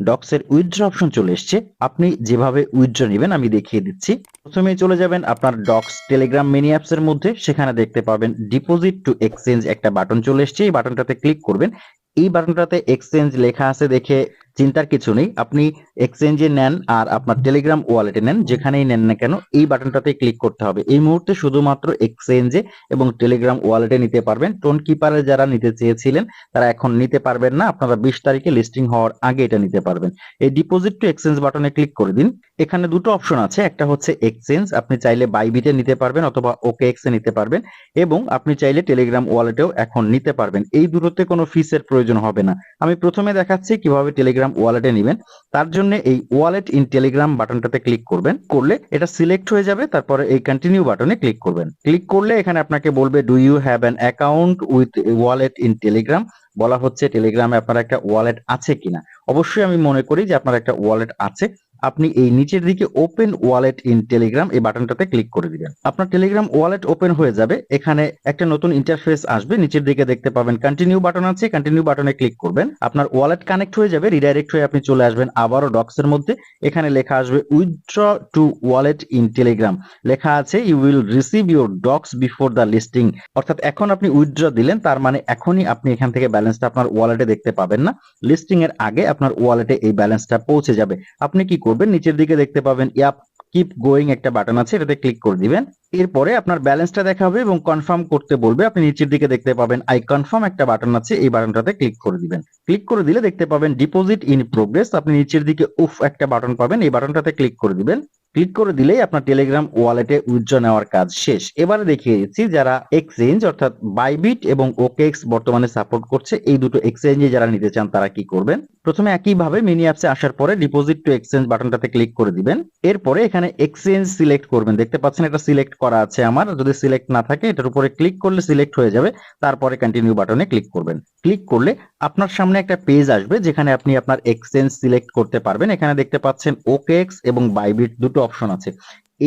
ডক্সের withdraw option চলে এসছে। আপনি যেভাবে উইথড্র নেবেন, আমি দেখিয়ে দিচ্ছি। প্রথমে চলে যাবেন আপনার ডক্স টেলিগ্রাম মিনি অ্যাপস এর মধ্যে। সেখানে দেখতে পাবেন ডিপোজিট টু এক্সচেঞ্জ একটা বাটন চলে এসছে। এই বাটনটাতে ক্লিক করবেন। এই বাটনটাতে এক্সচেঞ্জ লেখা আছে দেখে চিন্তার কিছু নেই। আপনি এক্সচেঞ্জে নেন আর আপনার টেলিগ্রাম ওয়ালেটে নেন, যেখানেই নেন না কেন, এই বাটনটাতে ক্লিক করতে হবে। এই মুহূর্তে শুধুমাত্র এক্সচেঞ্জে এবং টেলিগ্রাম ওয়ালেটে নিতে পারবেন। টোন কিপারে যারা নিতে চেয়েছিলেন, তারা এখন নিতে পারবেন না। আপনারা বিশ তারিখে লিস্টিং হওয়ার আগে এটা নিতে পারবেন। এই ডিপোজিট টু এক্সচেঞ্জ বাটনে ক্লিক করে দিন। এখানে দুটো অপশন আছে। একটা হচ্ছে এক্সচেঞ্জ আপনি চাইলে বাইবিটে নিতে পারবেন অথবা ওকে এক্সে নিতে পারবেন এবং আপনি চাইলে টেলিগ্রাম ওয়ালেটেও এখন নিতে পারবেন। এই দুটোতে কোনো ফিসের প্রয়োজন হবে না। আমি প্রথমে দেখাচ্ছি কীভাবে টেলিগ্রাম ওয়ালেটে নেবেন। তার জন্য এই ওয়ালেট ইন টেলিগ্রাম বাটনটাতে ক্লিক করবেন। করলে এটা সিলেক্ট হয়ে যাবে, তারপরে এই কন্টিনিউ বাটনে ক্লিক করবেন। ক্লিক করলে এখানে আপনাকে বলবে do you have an account with wallet in Telegram বলা হচ্ছে টেলিগ্রামে আপনার একটা ওয়ালেট আছে কিনা? অবশ্যই আমি মনে করি যে আপনার একটা ওয়ালেট আছে। আপনি এই নিচের দিকে ওপেন ওয়ালেট ইন টেলিগ্রাম এই বাটনটাতে ক্লিক করে দিবেন। আপনার টেলিগ্রাম ওয়ালেট ওপেন হয়ে যাবে। এখানে একটা নতুন ইন্টারফেস আসবে। নিচের দিকে দেখতে পাবেন কন্টিনিউ বাটন আছে। কন্টিনিউ বাটনে ক্লিক করবেন। আপনার ওয়ালেট কানেক্ট হয়ে যাবে। রিডাইরেক্ট হয়ে আপনি চলে আসবেন আবারও ডক্সের মধ্যে। এখানে লেখা আসবে withdraw to wallet in Telegram লেখা আছে you will receive your docs before the listing অর্থাৎ এখন আপনি উইথড্র দিলেন, তার মানে এখনই আপনি এখান থেকে ব্যালেন্সটা আপনার ওয়ালেটে দেখতে পাবেন না। লিস্টিং এর আগে আপনার ওয়ালেটে এই ব্যালেন্সটা পৌঁছে যাবে। আপনি কি করবেন, নিচের দিকে দেখতে পাবেন, ইয়াপ কিপ গোয়িং একটা বাটন আছে, এটাতে ক্লিক করে দিবেন। এরপরে আপনার ব্যালেন্সটা দেখাবে এবং কনফার্ম করতে বলবে, আপনি নিচের দিকে দেখতে পাবেন আই কনফার্ম একটা বাটন আছে, এই বাটনটাতে ক্লিক করে দিবেন। ক্লিক করে দিলে দেখতে পাবেন ডিপোজিট ইন প্রোগ্রেস আপনি নিচের দিকে উফ একটা বাটন পাবেন, এই বাটনটাতে ক্লিক করে দিবেন। ক্লিক করে দিলেই আপনার টেলিগ্রাম ওয়ালেটে উইথড্র নেওয়ার কাজ শেষ। এবারে দেখিয়ে দিচ্ছি, যারা এক্সচেঞ্জ অর্থাৎ বাইবিট এবং ওকেক্স বর্তমানে সাপোর্ট করছে, এই দুটো এক্সচেঞ্জে যারা নিতে চান, তারা কি করবেন? প্রথমে একইভাবে মিনি অ্যাপসে আসার পরে ডিপোজিট টু এক্সচেঞ্জ বাটনটাতে ক্লিক করে দিবেন। এরপরে এখানে এক্সচেঞ্জ সিলেক্ট করবেন। দেখতে পাচ্ছেন এটা সিলেক্ট করা আছে আমার। যদি সিলেক্ট না থাকে, এটার উপরে ক্লিক করলে সিলেক্ট হয়ে যাবে। তারপরে কন্টিনিউ বাটনে ক্লিক করবেন। ক্লিক করলে আপনার সামনে একটা পেজ আসবে, যেখানে আপনি আপনার এক্সচেঞ্জ সিলেক্ট করতে পারবেন। এখানে দেখতে পাচ্ছেন ওকেএক্স এবং বাইবিট দুটো অপশন আছে।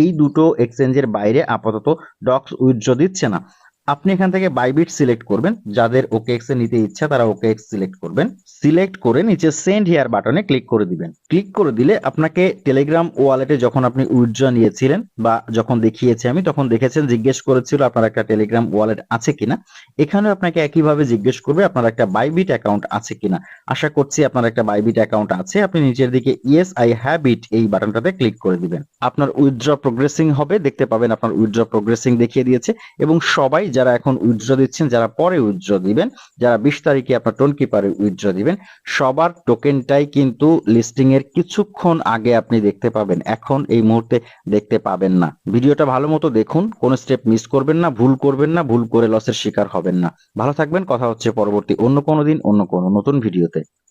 এই দুটো এক্সচেঞ্জের বাইরে আপাতত ডক্স উইথড্র দিচ্ছে না। আপনি এখান থেকে বাইবিট সিলেক্ট করবেন। যাদের ওকেএক্স এ নিতে ইচ্ছা, তারা ওকেএক্স সিলেক্ট করবেন। সিলেক্ট করে নিচে সেন্ড হিয়ার বাটনে ক্লিক করে দিবেন। ক্লিক করে দিলে আপনাকে টেলিগ্রাম ওয়ালেটে যখন আপনি উইথড্র নিয়েছিলেন বা যখন দেখিয়েছি আমি, তখন দেখেছেন, জিজ্ঞেস করেছিল, আপনার একটা টেলিগ্রাম ওয়ালেট আছে কিনা? এখানে আপনাকে একইভাবে জিজ্ঞেস করবে, আপনার একটা বাইবিট অ্যাকাউন্ট আছে কিনা? আশা করছি আপনার একটা বাইবিট অ্যাকাউন্ট আছে। আপনি নিচের দিকে ইয়েস আই হ্যাভ ইট এই বাটনটাতে ক্লিক করে দিবেন। আপনার উইথড্র প্রোগ্রেসিং হবে। দেখতে পাবেন আপনার উইথড্র প্রোগ্রেসিং দেখিয়ে দিয়েছে এবং সবাই যারা এখন উইথড্র দিচ্ছেন, যারা পরে উইথড্র দিবেন, যারা বিশ তারিখে আপনার টোন কিপারে উইথড্র দিবেন, সবার টোকেনটাই কিন্তু লিস্টিং এর কিছুক্ষণ আগে আপনি দেখতে পাবেন। এখন এই মুহূর্তে দেখতে পাবেন না। ভিডিওটা ভালো মতো দেখুন, কোনো স্টেপ মিস করবেন না, ভুল করবেন না, ভুল করে লসের শিকার হবেন না। ভালো থাকবেন, কথা হচ্ছে পরবর্তী অন্য কোনো দিন, অন্য কোনো নতুন ভিডিওতে।